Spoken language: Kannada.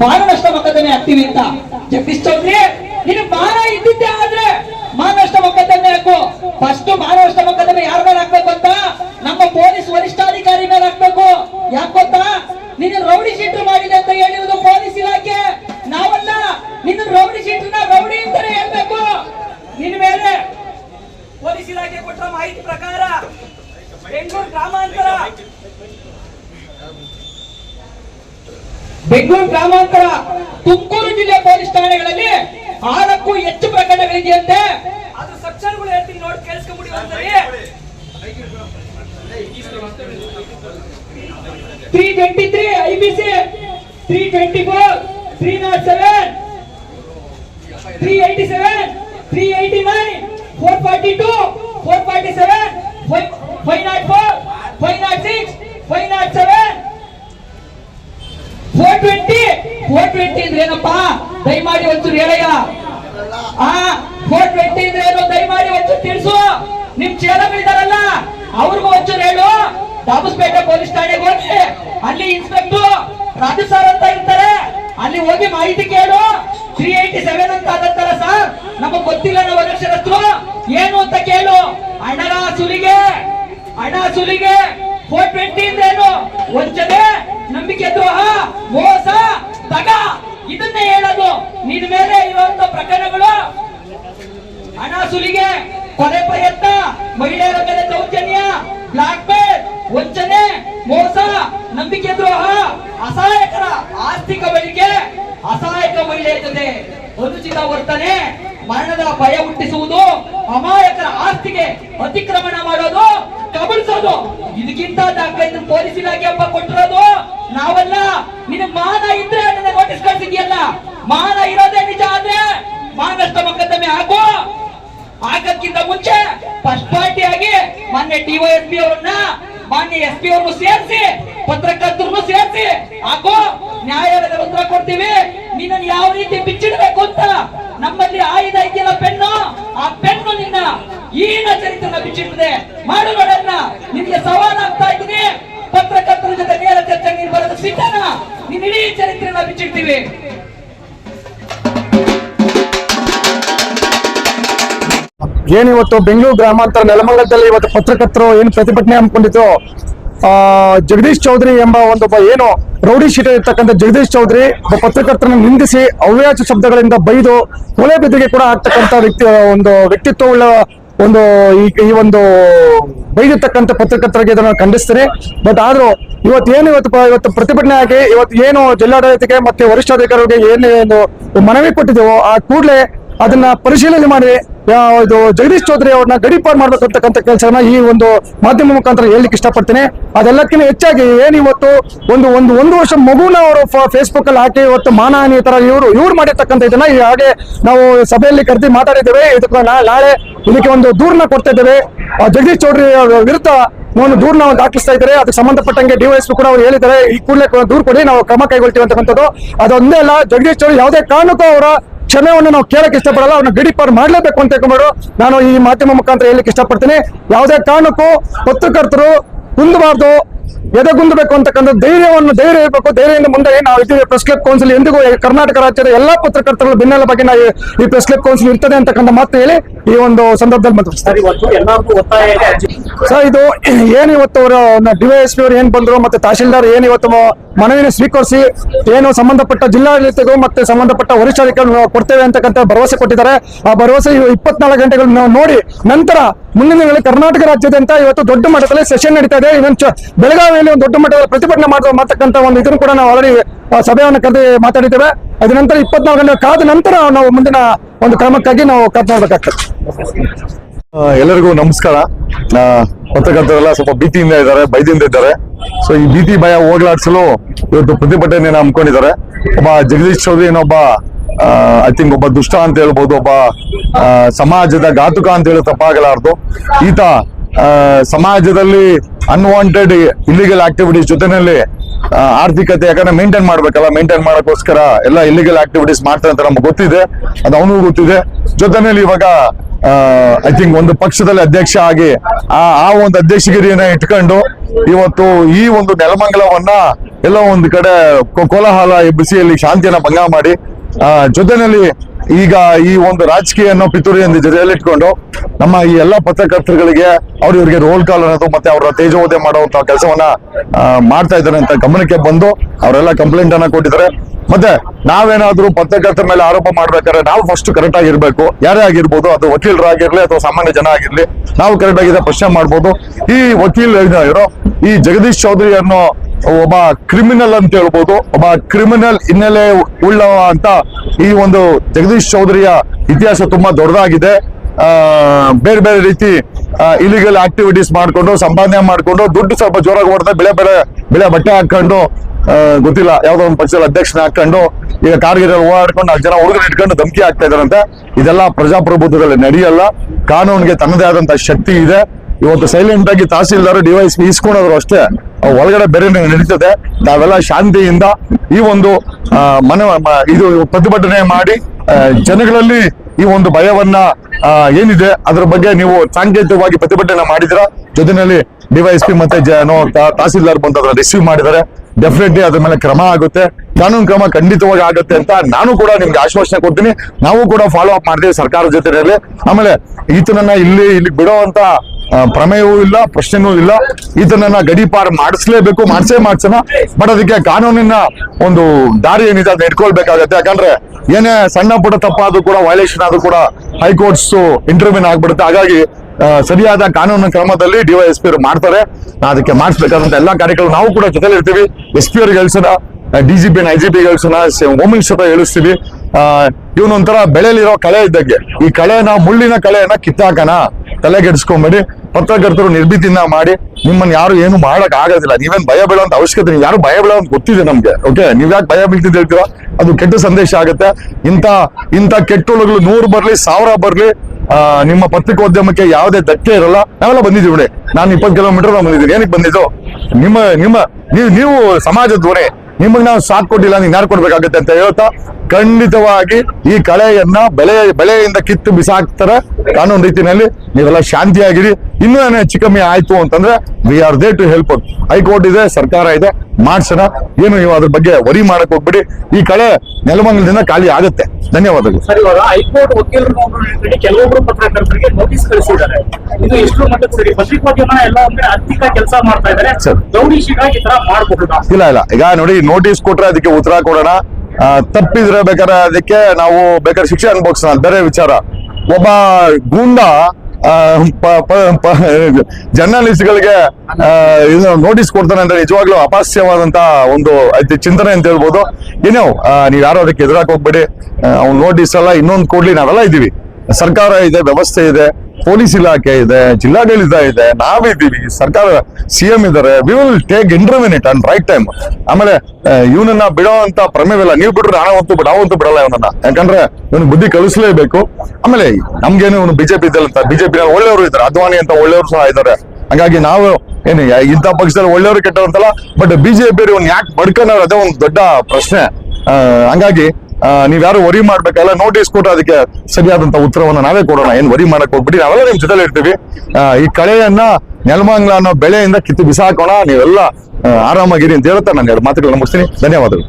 ಮಾನ ನಷ್ಟ ಮೊಕದ್ದಮೆ ಹಾಕ್ತೀವಿ ಅಂತ. ಜಗದೀಶ್ ಚೌಧರಿ ನೀನು ಮಾನ ಇದ್ದಿದ್ದೆ ಆದ್ರೆ ಮಾನ ನಷ್ಟ ಮೊಕದ್ದಮೆ ಹಾಕು. ಫಸ್ಟ್ ಮಾನ ನಷ್ಟ ಮೊಕದ್ದಮೆ ಯಾರ ಮೇಲೆ ಹಾಕ್ಬೇಕು ಅಂತ? ನಮ್ಮ ಪೊಲೀಸ್ ವರಿಷ್ಠಾಧಿಕಾರಿ ಮೇಲೆ ಹಾಕ್ಬೇಕು. ಯಾಕೆ ಗೊತ್ತಾ? ನೀನು ರೌಡಿ ಶೀಟರ್ ಮಾಡಿದೆ ಅಂತ ಹೇಳಿರೋದು ಪೊಲೀಸ್ ಇಲಾಖೆ ನಾವಲ್ಲ ನಿನ್ನ ರೌಡಿ ಶೀಟರ್ನ ರೌಡಿ ಅಂತಾನೆ ಹೇಳ್ಬೇಕು ನಿನ್ನ ಮೇಲೆ ಪೊಲೀಸ್ ಇಲಾಖೆ ಕೊಟ್ಟ ಮಾಹಿತಿ ಪ್ರಕಾರ ಬೆಂಗಳೂರು ಗ್ರಾಮಾಂತರ ಬೆಂಗಳೂರು ಗ್ರಾಮಾಂತರ ತುಮಕೂರು ಜಿಲ್ಲೆ ಪೊಲೀಸ್ ಠಾಣೆಗಳಲ್ಲಿ ಆರಕ್ಕೂ ಹೆಚ್ಚು ಪ್ರಕರಣಗಳಿದೆಯಂತೆ. ಅದ್ರ ಸೆಕ್ಷನ್ಗಳು ಹೇಳ್ತೀನಿ ನೋಡಿ, ಕೇಳಿಸ್ಕೊಂಬಿಡಿ ಒಂದ್ಸರಿ. Three twenty three I B C three twenty four three nought seven three eighty seven three eighty nine four forty two four forty seven five nought four five nought six five nought seven four twenty four twenty ಅಂದ್ರೆ ಏನಪ್ಪಾ? ದಯಮಾಡಿ ಒಂಚೂರು ಹೇಳಯ್ಯ. ಆ, ಫೋರ್ ಟ್ವೆಂಟಿ ಅಂದ್ರೆ ಏನು? ದಯಮಾಡಿ ಒಂಚೂರು ತಿಳಿಸು. ನಿಮ್ ಚೇಲಗಳಿದಾರಲ್ಲ ಅವ್ರಿಗೂ ಒಂಚೂರು ಹೇಳು. ದಾಬಸ್ಪೇಟೆ ಪೊಲೀಸ್ ಠಾಣೆಗೆ ಹೋಗಿ, ಅಲ್ಲಿ ಇನ್ಸ್ಪೆಕ್ಟರ್ ರಾಜು ಸರ್ ಅಂತ ಇರ್ತಾರೆ. ಅಲ್ಲಿ ಹೋಗಿ ಮಾಹಿತಿ ಕೇಳು. ತ್ರೀ ಏಯ್ಟಿ ಸೆವೆನ್ ಅಂತ ಅದಂತಾರ ಸರ್, ನಮಗ್ ಗೊತ್ತಿಲ್ಲ ನಾವು ಅನಕ್ಷರಸ್ಥರು ಏನು ಅಂತ ಕೇಳು. ಹಣರ ಸುಲಿಗೆ ಹಣ ಸುಲಿಗೆ ಫೋರ್ ಟ್ವೆಂಟಿ ಅಂದ್ರೇನು ವಂಚನೆ ನಂಬಿಕೆ ದ್ರೋಹ ಮೋಸ ತಗ ಇದನ್ನೇ ಹೇಳೋದು ನಿನ್ ಮೇಲೆ ಇರುವಂತ ಪ್ರಕರಣಗಳು ಹಣ ಸುಲಿಗೆ ಕೊಲೆ ಪ್ರಯತ್ನ ಮಹಿಳೆಯರ ಮೇಲೆ ದೌರ್ಜನ್ಯ ಬ್ಲಾಕ್ ಮೇಲ್ ವಂಚನೆ, ಮೋಸ, ನಂಬಿಕೆ ದ್ರೋಹ, ಅಸಹಾಯಕರ ಆರ್ಥಿಕ ಬಳಿಕೆ ಅಸಹಾಯಕ ಮಹಿಳೆಯ ಜೊತೆ ಅನುಚಿತ ವರ್ತನೆ, ಮರಣದ ಭಯ ಹುಟ್ಟಿಸುವುದು, ಅಮಾಯಕರ ಆಸ್ತಿಗೆ ಅತಿಕ್ರಮಣ ಮಾಡೋದು, ಕಬಳಿಸೋದು, ಇದಕ್ಕಿಂತ ದಾಖಲೆ ಪೊಲೀಸ್ ಇಲಾಖೆ ಹಬ್ಬ ಕೊಟ್ಟಿರೋದು, ನಾವೆಲ್ಲ. ನಿನ್ನ ಮಾನ ಇದ್ರೆ ನನ್ನ ನೋಟಿಸ್ ಕಳ್ಸಿದ್ಯಲ್ಲ ಮಾನ ಇರೋದೇ ನಿಜ ಆದ್ರೆ ಮಾನಷ್ಟ ಮೊಕದ್ದಮೆ ಹಾಕು. ಆಗಕ್ಕಿಂತ ಮುಂಚೆ ಫಸ್ಟ್ ಪಾರ್ಟಿ ಆಗಿ ಮಾನ್ಯ ಡಿವೈಎಸ್ಪಿ ಅವರನ್ನ, ಮಾನ್ಯ ಎಸ್ ಪಿ ಅವ್ರನ್ನು ಸೇರಿಸಿ, ಪತ್ರಕರ್ತರನ್ನು ಸೇರಿಸಿ, ಹಾಕೋ, ನ್ಯಾಯಾಲಯದ ಉತ್ತರ ಕೊಡ್ತೀವಿ. ನಿನ್ನನ್ನು ಯಾವ ರೀತಿ ಬಿಚ್ಚಿಡಬೇಕು ಅಂತ ನಮ್ಮಲ್ಲಿ ಆಯುಧ ಇದೆಯಲ್ಲ ಪೆನ್ನು? ಆ ಪೆನ್ನು ನಿನ್ನ ಈನ ಚರಿತ್ರನ ಬಿಚ್ಚಿಡದೆ ಮಾಡು ನೋಡನ್ನ ನಿನ್ಗೆ ಸವಾಲಾಗ್ತಾ ಇದ್ದೀನಿ. ಪತ್ರಕರ್ತರ ಜೊತೆ ನೇರ ಚರ್ಚೆ, ನೀನು ಬರೋದು ಸಿದ್ಧನಾ. ನಿನ್ನ ಇಡೀ ಚರಿತ್ರೆನ ಬಿಚ್ಚಿಡ್ತೀವಿ. ಏನಿವತ್ತು ಬೆಂಗಳೂರು ಗ್ರಾಮಾಂತರ ನೆಲಮಂಗಲದಲ್ಲಿ ಇವತ್ತು ಪತ್ರಕರ್ತರು ಏನು ಪ್ರತಿಭಟನೆ ಹಮ್ಮಿಕೊಂಡಿದ್ರು? ಆ, ಜಗದೀಶ್ ಚೌಧರಿ ಎಂಬ ಒಂದೊಬ್ಬ ಏನು ರೌಡಿ ಶೀಟರ್ ಇರ್ತಕ್ಕಂಥ ಜಗದೀಶ್ ಚೌಧರಿ ಒಬ್ಬ ಪತ್ರಕರ್ತರನ್ನು ನಿಂದಿಸಿ ಅವ್ಯಾಚ ಶಬ್ದಗಳಿಂದ ಬೈದು ಕೊಲೆ ಬೆದರಿಗೆ ಕೂಡ ಆಗ್ತಕ್ಕಂಥ ವ್ಯಕ್ತಿ, ಒಂದು ವ್ಯಕ್ತಿತ್ವವುಳ್ಳ ಒಂದು ಈ ಒಂದು ಬೈದಿರ್ತಕ್ಕಂಥ ಪತ್ರಕರ್ತರಿಗೆ ಇದನ್ನು ಖಂಡಿಸ್ತೀನಿ ಬಟ್ ಆದ್ರೂ ಇವತ್ತು ಏನು ಇವತ್ತು ಇವತ್ತು ಪ್ರತಿಭಟನೆ ಆಗಿ ಇವತ್ತು ಏನು ಜಿಲ್ಲಾಡಳಿತಕ್ಕೆ ಮತ್ತೆ ವರಿಷ್ಠಾಧಿಕಾರಿಗಳಿಗೆ ಏನು ಮನವಿ ಕೊಟ್ಟಿದ್ದೆವೋ ಆ ಕೂಡಲೇ ಅದನ್ನ ಪರಿಶೀಲನೆ ಮಾಡಿ ಇದು ಜಗದೀಶ್ ಚೌಧರಿ ಅವ್ರನ್ನ ಗಡಿಪಾರು ಮಾಡ್ಬೇಕಂತಕ್ಕಂಥ ಕೆಲಸನ ಈ ಒಂದು ಮಾಧ್ಯಮ ಮುಖಾಂತರ ಹೇಳಲಿಕ್ಕೆ ಇಷ್ಟಪಡ್ತೀನಿ. ಅದೆಲ್ಲಕ್ಕಿಂತ ಹೆಚ್ಚಾಗಿ ಏನು ಇವತ್ತು ಒಂದು ಒಂದು ಒಂದು ವರ್ಷ ಮಗುನ ಅವರು ಫೇಸ್ಬುಕ್ ಅಲ್ಲಿ ಹಾಕಿ ಇವತ್ತು ಮಾನಹಾನಿ ತರ ಇವರು, ಇವ್ರು ಮಾಡಿರ್ತಕ್ಕಂಥ ಇದನ್ನ ಈ ಹಾಗೆ ನಾವು ಸಭೆಯಲ್ಲಿ ಕರೆದಿ ಮಾತಾಡಿದ್ದೇವೆ. ಇದಕ್ಕೆ ನಾಳೆ ಇದಕ್ಕೆ ಒಂದು ದೂರನ್ನ ಕೊಡ್ತಾ ಇದ್ದೇವೆ. ಜಗದೀಶ್ ಚೌಧರಿ ಅವರ ವಿರುದ್ಧ ಒಂದು ದೂರನ ದಾಖಲಿಸ್ತಾ ಇದ್ದಾರೆ. ಅದಕ್ಕೆ ಸಂಬಂಧಪಟ್ಟಂಗೆ ಡಿವೈಎಸ್ಪಿ ಕೂಡ ಅವ್ರು ಹೇಳಿದ್ದಾರೆ. ಈ ಕೂಡಲೇ ದೂರು ಕೊಡಿ, ನಾವು ಕ್ರಮ ಕೈಗೊಳ್ತೀವಿ ಅಂತಕ್ಕಂಥದ್ದು. ಅದೊಂದೇ ಅಲ್ಲ, ಜಗದೀಶ್ ಚೌಧರಿ ಯಾವುದೇ ಕಾರಣಕ್ಕೂ ಅವರ ಕ್ಷಮೆಯನ್ನು ನಾವು ಕೇಳಕ್ಕೆ ಇಷ್ಟಪಡಲ್ಲ ಅವ್ರನ್ನ ಗಡಿಪಾರು ಮಾಡಲೇಬೇಕು ಅಂತ ಹೇಳ್ಕೊಂಡು ನಾನು ಈ ಮಾಧ್ಯಮ ಮುಖಾಂತರ ಹೇಳಲಿಕ್ಕೆ ಇಷ್ಟಪಡ್ತೀನಿ. ಯಾವುದೇ ಕಾರಣಕ್ಕೂ ಪತ್ರಕರ್ತರು ಕುಂದಬಾರ್ದು. ಎದೆಗುಂದಬೇಕು ಅಂತಕ್ಕಂಥ ಧೈರ್ಯವನ್ನು ಧೈರ್ಯ ಇರಬೇಕು. ಧೈರ್ಯದಿಂದ ಮುಂದೆ ನಾವು ಇದ್ದೀವಿ. ಪ್ರೆಸ್ ಕ್ಲಬ್ ಕೌನ್ಸಿಲ್ ಎಂದಿಗೂ ಕರ್ನಾಟಕ ರಾಜ್ಯದ ಎಲ್ಲಾ ಪತ್ರಕರ್ತರ ಬೆನ್ನೆಲ್ಲ ಬಗ್ಗೆ ನಾವು ಈ ಪ್ರೆಸ್ ಕ್ಲಬ್ ಕೌನ್ಸಿಲ್ ಇರ್ತದೆ ಅಂತಕ್ಕಂಥ ಮಾತು ಹೇಳಿ ಈ ಒಂದು ಸಂದರ್ಭದಲ್ಲಿ ಮಾತಾಡ್ತೀನಿ ಸರ್ ಇವತ್ತು ಎಲ್ಲರಿಗೂ ಒತ್ತಾಯ ಇದೆ ಏನ್ ಇವತ್ತು ಅವರು ಡಿವೈಎಸ್ಪಿ ಅವರು ಏನ್ ಬಂದ್ರು ಮತ್ತೆ ತಹಶೀಲ್ದಾರ್ ಏನ್ ಇವತ್ತು ಮನವಿನ ಸ್ವೀಕರಿಸಿ ಏನು ಸಂಬಂಧಪಟ್ಟ ಜಿಲ್ಲಾಡಳಿತಗೂ ಮತ್ತೆ ಸಂಬಂಧಪಟ್ಟ ವರಿಷ್ಠಾಧಿಕಾರಿಗಳು ಕೊಡ್ತೇವೆ ಅಂತಕ್ಕಂಥ ಭರವಸೆ ಕೊಟ್ಟಿದ್ದಾರೆ. ಆ ಭರವಸೆ ಇಪ್ಪತ್ನಾಲ್ಕು ಗಂಟೆಗಳು ನಾವು ನೋಡಿ ನಂತರ ಮುಂದಿನ ದಿನಗಳಲ್ಲಿ ಕರ್ನಾಟಕ ರಾಜ್ಯದಂತ ಇವತ್ತು ದೊಡ್ಡ ಮಟ್ಟದಲ್ಲಿ ಸೆಷನ್ ನಡೀತಾ ಇದೆ. ಇನ್ನೊಂದು ಬೆಳಗಾವಿಯಲ್ಲಿ ಒಂದು ದೊಡ್ಡ ಮಟ್ಟದಲ್ಲಿ ಪ್ರತಿಭಟನೆ ಮಾಡ್ತಕ್ಕಂಥ ಒಂದು ಇದನ್ನು ಕೂಡ ನಾವು ಆಲ್ರೆಡಿ ಸಭೆಯನ್ನು ಕರೆದು ಮಾತಾಡಿದ್ದೇವೆ. ಅದ ನಂತರ ಇಪ್ಪತ್ನಾಲ್ಕು ಗಂಟೆ ಕಾದ ನಂತರ ನಾವು ಮುಂದಿನ ಒಂದು ಕ್ರಮಕ್ಕಾಗಿ ನಾವು ಕಾದ್ ನೋಡ್ಬೇಕಾಗ್ತದೆ ಎಲ್ಲರಿಗೂ ನಮಸ್ಕಾರ. ಪತ್ರಕರ್ತರೆಲ್ಲ ಸ್ವಲ್ಪ ಭೀತಿಯಿಂದ ಇದ್ದಾರೆ, ಭಯದಿಂದ ಇದ್ದಾರೆ. ಸೊ ಈ ಭೀತಿ, ಭಯ ಹೋಗ್ಲಾಡಿಸಲು ಇವತ್ತು ಪ್ರತಿಭಟನೆಯನ್ನು ಹಮ್ಮಿಕೊಂಡಿದ್ದಾರೆ. ಒಬ್ಬ ಜಗದೀಶ್ ಚೌಧರಿ ಏನೊಬ್ಬ ಐ ಥಿಂಕ್ ಒಬ್ಬ ದುಷ್ಟ ಅಂತ ಹೇಳ್ಬೋದು, ಒಬ್ಬ ಸಮಾಜದ ಘಾತುಕ ಅಂತ ಹೇಳಿ ತಪ್ಪಾಗಲಾರದು. ಈತ ಸಮಾಜದಲ್ಲಿ ಅನ್ವಾಂಟೆಡ್ ಇಲ್ಲಿಗಲ್ ಆಕ್ಟಿವಿಟೀಸ್ ಜೊತೆನಲ್ಲಿ ಆರ್ಥಿಕತೆ ಯಾಕಂದ್ರೆ ಮೇಂಟೈನ್ ಮಾಡ್ಬೇಕಲ್ಲ ಮೇಂಟೈನ್ ಮಾಡೋಕ್ಕೋಸ್ಕರ ಎಲ್ಲ ಇಲ್ಲಿಗಲ್ ಆಕ್ಟಿವಿಟೀಸ್ ಮಾಡ್ತಾರೆ ಅಂತ ನಮ್ಗೆ ಗೊತ್ತಿದೆ. ಅದು ಅವನಿಗೂ ಗೊತ್ತಿದೆ. ಜೊತೆನಲ್ಲಿ ಇವಾಗ ಐ ಥಿಂಕ್ ಒಂದು ಪಕ್ಷದಲ್ಲಿ ಅಧ್ಯಕ್ಷ ಆಗಿ, ಆ ಆ ಒಂದು ಅಧ್ಯಕ್ಷಗಿರಿಯನ್ನ ಇಟ್ಕೊಂಡು ಇವತ್ತು ಈ ಒಂದು ನೆಲಮಂಗಲವನ್ನ ಎಲ್ಲ ಒಂದು ಕಡೆ ಕೋಲಾಹಲ ಎಬ್ಬಿಸಿ ಅಲ್ಲಿ ಶಾಂತಿಯನ್ನ ಭಂಗ ಮಾಡಿ ಜೊತೆನಲ್ಲಿ ಈಗ ಈ ಒಂದು ರಾಜಕೀಯ ಪಿತೂರಿಯಿಂದ ಜೊತೆಯಲ್ಲಿಟ್ಕೊಂಡು ನಮ್ಮ ಈ ಎಲ್ಲ ಪತ್ರಕರ್ತರುಗಳಿಗೆ ಅವ್ರ ಇವರಿಗೆ ರೋಲ್ ಕಾಲ್ ಅನ್ನೋದು ಮತ್ತೆ ಅವರ ತೇಜೋವಧೆ ಮಾಡುವಂತ ಕೆಲಸವನ್ನ ಮಾಡ್ತಾ ಇದ್ದಾರೆ ಅಂತ ಗಮನಕ್ಕೆ ಬಂದು ಅವರೆಲ್ಲ ಕಂಪ್ಲೇಂಟ್ ಅನ್ನ ಕೊಟ್ಟಿದ್ದಾರೆ. ಮತ್ತೆ ನಾವೇನಾದ್ರೂ ಪತ್ರಕರ್ತರ ಮೇಲೆ ಆರೋಪ ಮಾಡ್ಬೇಕಾದ್ರೆ ನಾವು ಫಸ್ಟ್ ಕರೆಕ್ಟ್ ಆಗಿರ್ಬೇಕು. ಯಾರೇ ಆಗಿರ್ಬೋದು, ಅದು ವಕೀಲರಾಗಿರ್ಲಿ ಅಥವಾ ಸಾಮಾನ್ಯ ಜನ ಆಗಿರ್ಲಿ, ನಾವು ಕರೆಕ್ಟ್ ಆಗಿದೆ ಪ್ರಶ್ನೆ ಮಾಡ್ಬೋದು. ಈ ವಕೀಲ ಇರೋ ಈ ಜಗದೀಶ್ ಚೌಧರಿ ಅನ್ನೋ ಒಬ್ಬ ಕ್ರಿಮಿನಲ್ ಅಂತ ಹೇಳ್ಬೋದು, ಒಬ್ಬ ಕ್ರಿಮಿನಲ್ ಹಿನ್ನೆಲೆ ಉಳ್ಳವ ಅಂತ ಈ ಒಂದು ಜಗದೀಶ್ ಚೌಧರಿಯ ಇತಿಹಾಸ ತುಂಬಾ ದೊಡ್ಡದಾಗಿದೆ. ಬೇರೆ ಬೇರೆ ರೀತಿ ಇಲಿಗಲ್ ಆಕ್ಟಿವಿಟೀಸ್ ಮಾಡ್ಕೊಂಡು, ಸಂಪಾದನೆ ಮಾಡ್ಕೊಂಡು, ದುಡ್ಡು ಸ್ವಲ್ಪ ಜೋರಾಗಿ ಹೊಡೆದ, ಬೆಳೆ ಬೆಳೆ ಬೆಳೆ ಬಟ್ಟೆ ಹಾಕೊಂಡು ಗೊತ್ತಿಲ್ಲ, ಯಾವ್ದೋ ಒಂದು ಪಕ್ಷದ ಅಧ್ಯಕ್ಷನ ಹಾಕೊಂಡು ಈಗ ಕಾರ್ಗಿರ ಓಡಾಡ್ಕೊಂಡು ನಾಲ್ಕು ಜನ ಹುಡುಗರು ಇಟ್ಕೊಂಡು ಧಮಕಿ ಆಗ್ತಾ ಇದಾರಂತೆ ಇದೆಲ್ಲ ಪ್ರಜಾಪ್ರಭುತ್ವದಲ್ಲಿ ನಡೆಯಲ್ಲ. ಕಾನೂನಿಗೆ ತನ್ನದೇ ಆದಂತ ಶಕ್ತಿ ಇದೆ. ಇವತ್ತು ಸೈಲೆಂಟ್ ಆಗಿ ತಹಸೀಲ್ದಾರ್ ಡಿವೈಸ್ ಇಸ್ಕೊಂಡೋದ್ರು ಅಷ್ಟೇ ಒಳಗಡೆ ಬೇರೆ ನಡೀತದೆ ನಾವೆಲ್ಲ ಶಾಂತಿಯಿಂದ ಈ ಒಂದು ಮನ ಇದು ಪ್ರತಿಭಟನೆ ಮಾಡಿ ಜನಗಳಲ್ಲಿ ಈ ಒಂದು ಭಯವನ್ನ ಏನಿದೆ, ಅದ್ರ ಬಗ್ಗೆ ನೀವು ಸಾಂಕೇತಿಕವಾಗಿ ಪ್ರತಿಭಟನೆ ಮಾಡಿದ್ರ ಜೊತೆನಲ್ಲಿ ಡಿವೈಎಸ್ಪಿ ಮತ್ತೆ ಜ- ತಹಸೀಲ್ದಾರ್ ಬಂದು ಅದನ್ನ ರಿಸೀವ್ ಮಾಡಿದ್ದಾರೆ. ಡೆಫಿನೆಟ್ಲಿ ಅದ್ರ ಮೇಲೆ ಕ್ರಮ ಆಗುತ್ತೆ. ಕಾನೂನು ಕ್ರಮ ಖಂಡಿತವಾಗಿ ಆಗುತ್ತೆ ಅಂತ ನಾನು ಕೂಡ ನಿಮ್ಗೆ ಆಶ್ವಾಸನೆ ಕೊಡ್ತೀನಿ. ನಾವು ಕೂಡ ಫಾಲೋ ಅಪ್ ಮಾಡ್ತೀವಿ ಸರ್ಕಾರದ ಜೊತೆಯಲ್ಲಿ. ಆಮೇಲೆ ಈತನನ್ನ ಇಲ್ಲಿ ಇಲ್ಲಿ ಬಿಡೋವಂತ ಪ್ರಮೇಯವೂ ಇಲ್ಲ, ಪ್ರಶ್ನೆನೂ ಇಲ್ಲ. ಈತನನ್ನ ಗಡಿಪಾರು ಮಾಡಿಸ್ಲೇಬೇಕು, ಮಾಡ್ಸೇ ಮಾಡ್ಸೋಣ. ಬಟ್ ಅದಕ್ಕೆ ಕಾನೂನಿನ ಒಂದು ದಾರಿ ಏನಿದೆ ಅದನ್ನ ಇಟ್ಕೊಳ್ಬೇಕಾಗತ್ತೆ. ಯಾಕಂದ್ರೆ ಏನೇ ಸಣ್ಣ ಪುಟ್ಟ ತಪ್ಪಾದ್ರೂ ಕೂಡ ವೈಲೇಷನ್ ಆದ್ರೂ ಕೂಡ ಹೈಕೋರ್ಟ್ಸ್ ಇಂಟರ್ವ್ಯೂನ್ ಆಗ್ಬಿಡುತ್ತೆ. ಹಾಗಾಗಿ ಸರಿಯಾದ ಕಾನೂನು ಕ್ರಮದಲ್ಲಿ ಡಿವೈಎಸ್ಪಿ ಅವರು ಮಾಡ್ತಾರೆ. ಅದಕ್ಕೆ ಮಾಡಿಸ್ಬೇಕಾದಂತ ಎಲ್ಲಾ ಕಾರ್ಯಗಳು ನಾವು ಕೂಡ ಜೊತೆಲಿ ಇರ್ತೀವಿ. ಎಸ್ ಪಿ ಅವ್ರಿಗೆ ಹೇಳ್ಸೋಣ ಪಿ ಐ ಜಿ ಪಿ ಹೇಳ್ಸೋಣ ಹೋಮ್ ಮಿನಿಸ್ಟರ್ ಹೇಳಿಸ್ತೀವಿ. ಇವನೊಂಥರ ಬೆಳೆಯಲ್ಲಿರೋ ಕಳೆ ಇದ್ದಂಗೆ. ಈ ಕಳೆನ, ಮುಳ್ಳಿನ ಕಳೆಯನ್ನ ಕಿತ್ತಾಕನ ತಲೆಗೆಡಿಸ್ಕೊಂಬೇಡಿ ಪತ್ರಕರ್ತರು ನಿರ್ಭೀತಿಯಿಂದ ಮಾಡಿ, ನಿಮ್ಮನ್ನ ಯಾರು ಏನು ಮಾಡಕ್ ಆಗೋದಿಲ್ಲ. ನೀವೇನ್ ಭಯ ಬೀಳೋಂತ ಅವಶ್ಯಕತೆ ಯಾರು ಭಯ ಬೀಳೋ ಅಂತ ಗೊತ್ತಿದೆ ನಮ್ಗೆ. ಓಕೆ ನೀವ್ ಯಾಕೆ ಭಯ ಬೀಳ್ತಿದ್ ಹೇಳ್ತೀರಾ? ಅದು ಕೆಟ್ಟ ಸಂದೇಶ ಆಗುತ್ತೆ. ಇಂತ ಇಂತ ಕೆಟ್ಟೊಳಗಳು ನೂರು ಬರ್ಲಿ, ಸಾವಿರ ಬರ್ಲಿ ನಿಮ್ಮ ಪತ್ರಿಕೋದ್ಯಮಕ್ಕೆ ಯಾವುದೇ ಧಕ್ಕೆ ಇರಲ್ಲ. ನಾವೆಲ್ಲ ಬಂದಿದ್ದೀವಿ ಬಿಡೆ. ನಾನು ಇಪ್ಪತ್ತು ಕಿಲೋಮೀಟರ್ ಬಂದಿದ್ದೀನಿ. ಏನಕ್ಕೆ ಬಂದಿದ್ದು? ನಿಮ್ಮ ನಿಮ್ಮ, ನೀವು ನೀವು ಸಮಾಜದ ಹೊರೆ ನಿಮಗೆ ನಾವು ಸಾಥ್ ಕೊಟ್ಟಿಲ್ಲ ನೀನ್ ಯಾರು ಕೊಡ್ಬೇಕಾಗತ್ತೆ ಅಂತ ಹೇಳ್ತಾ ಖಂಡಿತವಾಗಿ ಈ ಕಳೆಯನ್ನ ಬೆಲೆ, ಬೆಲೆಯಿಂದ ಕಿತ್ತು ಬಿಸಾಕ್ತಾರೆ ಕಾನೂನು ರೀತಿಯಲ್ಲಿ. ನೀವೆಲ್ಲ ಶಾಂತಿಯಾಗಿರಿ. ಇನ್ನೂ ಏನೇ ಹೆಚ್ಚು ಕಮ್ಮಿ ಆಯ್ತು ಅಂತಂದ್ರೆ we are there to help high court ಇದೆ ಸರ್ಕಾರ ಇದೆ ಮಾಡ್ಸೋಣ. ಏನು ನೀವು ಅದ್ರ ಬಗ್ಗೆ ವರಿ ಮಾಡಕ್ ಹೋಗ್ಬಿಡಿ. ಈ ಕಳೆ ನೆಲಮಂಗಲದಿಂದ ಖಾಲಿ ಆಗುತ್ತೆ. ಧನ್ಯವಾದಗಳು. ಸರ್ ಇವಾಗ ಹೈಕೋರ್ಟ್ ವಕೀಲರು ಒಬ್ಬರು ಕೆಲವೊಬ್ರು ಪತ್ರಕರ್ತರಿಗೆ ನೋಟಿಸ್ ಕಳಿಸಿದ್ದಾರೆ. ಇದು ಎಷ್ಟು ಮಟ್ಟಕ್ಕೆ ಸರಿ. ಪತ್ರಿಕೋದ್ಯಮ ಎಲ್ಲ ಅಂದ್ರೆ ಆರ್ಥಿಕ ಕೆಲಸ ಮಾಡ್ತಾ ಇದ್ದಾರೆ ತರ ಮಾಡಬಹುದಾ ಇಲ್ಲ ಇಲ್ಲ. ಈಗ ನೋಡಿ ನೋಟಿಸ್ ಕೊಟ್ರೆ ಅದಕ್ಕೆ ಉತ್ತರ ಕೊಡೋಣ. ತಪ್ಪಿದ್ರೆ ಬೇಕಾದ್ರೆ ಅದಕ್ಕೆ ನಾವು ಬೇಕಾದ್ರೆ ಶಿಕ್ಷೆ ಅನುಭವಿಸೋಣ. ಬೇರೆ ವಿಚಾರ. ಒಬ್ಬ ಗೂಂಡ ಜರ್ನಲಿಸ್ಟ್ಗಳಿಗೆ ಇದು ನೋಟಿಸ್ ಕೊಡ್ತಾನೆ ಅಂದ್ರೆ ನಿಜವಾಗ್ಲೂ ಅಪಾಸ್ಯವಾದಂತ ಒಂದು ಐತಿ ಚಿಂತನೆ ಅಂತ ಹೇಳ್ಬೋದು. ಏನೋ ನೀವು ಯಾರು ಅದಕ್ಕೆ ಎದುರಾಕ್ ಹೋಗ್ಬೇಡಿ. ಅವ್ನು ನೋಟಿಸ್ ಅಲ್ಲ ಇನ್ನೊಂದು ಕೊಡ್ಲಿ ನಾವೆಲ್ಲ ಇದೀವಿ ಸರ್ಕಾರ ಇದೆ, ವ್ಯವಸ್ಥೆ ಇದೆ. ಪೊಲೀಸ್ ಇಲಾಖೆ ಇದೆ, ಜಿಲ್ಲಾಡಳಿತ ಇದೆ, ನಾವಿದ್ದೀವಿ. ಸರ್ಕಾರ ಸಿಎಂ ಇದ್ದಾರೆ. ವಿ ವಿಲ್ ಟೇಕ್ ಇಂಟರ್ಮಿನಿಟ್ ಇಟ್ ಅಂಡ್ ರೈಟ್ ಟೈಮ್ ಆಮೇಲೆ ಇವನನ್ನ ಬಿಡೋ ಅಂತ ಪ್ರಮೇವಿಲ್ಲ ನೀವು ಹಣ ಹೊತ್ತು ಬಿಡ ಹೊತ್ತು ಬಿಡಲ್ಲ ಇವನನ್ನ. ಯಾಕಂದ್ರೆ ಇವನು ಬುದ್ಧಿ ಕಳಿಸ್ಲೇಬೇಕು ಆಮೇಲೆ ನಮ್ಗೇನು ಇವನು ಬಿಜೆಪಿ ಇದ್ದಲ್ಲ ಬಿಜೆಪಿ ಒಳ್ಳೆಯವರು ಇದ್ದಾರೆ. ಅದ್ವಾನಿ ಅಂತ ಒಳ್ಳೆಯವರು ಸಹ ಇದ್ದಾರೆ. ಹಾಗಾಗಿ ನಾವು ಏನು ಇಂಥ ಪಕ್ಷದಲ್ಲಿ ಒಳ್ಳೆಯವರು ಕೆಟ್ಟವಂತಲ್ಲ ಬಟ್ ಬಿಜೆಪಿ ಇವ್ನು ಯಾಕೆ ಬಡ್ಕೊಂಡವ್ರು ಅದೇ ಒಂದು ದೊಡ್ಡ ಪ್ರಶ್ನೆ. ಹಂಗಾಗಿ ಆ, ನೀವ್ ಯಾರು ವರಿ ಮಾಡ್ಬೇಕಲ್ಲ ನೋಟಿಸ್ ಕೊಟ್ಟು ಅದಕ್ಕೆ ಸರಿಯಾದಂತ ಉತ್ತರವನ್ನ ನಾವೇ ಕೊಡೋಣ. ಏನ್ ವರಿ ಮಾಡಕ್ ಹೋಗ್ಬಿಟ್ಟು ನಾವೆಲ್ಲ ನಿಮ್ ಜೊತೆಲಿ ಇರ್ತೀವಿ. ಈ ಕಳೆಯನ್ನ ನೆಲಮಂಗ್ಲ ಅನ್ನೋ ಬೆಳೆಯಿಂದ ಕಿತ್ತು ಬಿಸಾಕೋಣ. ನೀವೆಲ್ಲ ಆರಾಮಾಗಿರಿ ಅಂತ ಹೇಳ್ತಾ ನಾನು ಎರಡು ಮಾತುಗಳನ್ನ ಮುಗಿಸ್ತೀನಿ. ಧನ್ಯವಾದಗಳು.